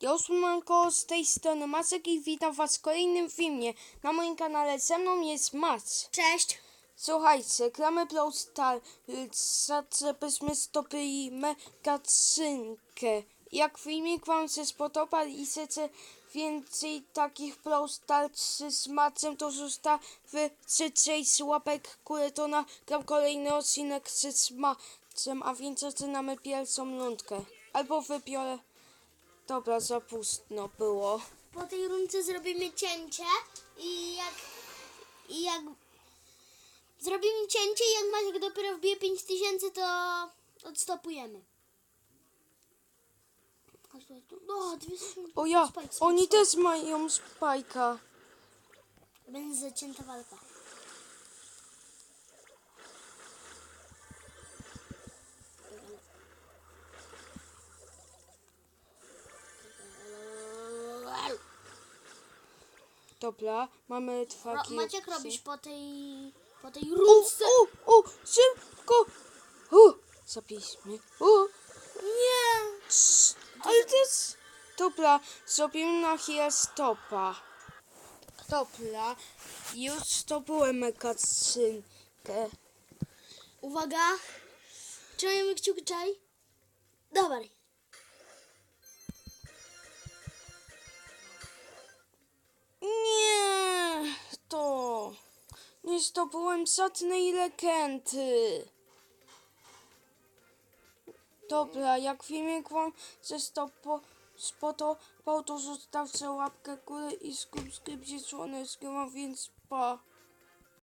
Ja Manko z tej strony Macek i witam was w kolejnym filmie. Na moim kanale ze mną jest Mac. Cześć. Słuchajcie, gramy Brawl Stars, żebyśmy stopili megacynkę. Jak filmik wam się spodobał i chcecie więcej takich Brawl Stars z Macem, to zostawcie 6 łapek górę, to nagram kolejny odcinek z Macem, a więc zaczynamy pierwszą rundkę. Albo wybiorę... Dobra, za późno było. Po tej rundce zrobimy cięcie i jak i jak zrobimy cięcie i jak Maciek dopiero wbije 5000 to odstopujemy. O, dwie sekund. O ja, oni też mają spajka. Będzie zacięta walka. Dobra, mamy Ro, kilki. Maciek robisz po tej po tej O, rundce. o, o, szybko! O, zapiliśmy. O, Nie. ale to jest... Zrobimy na chwilę stopa. Dobra, już zdobyłem megacynkę. Uwaga. Trzymajmy kciuki, czaj. Dawaj. Nie zdobyłem żadnej legendy. Dobra, jak filmik wam się stopo, spodobał, to zostawcie łapkę w górę i subskrypcję dzwoneczkiem, a więc pa.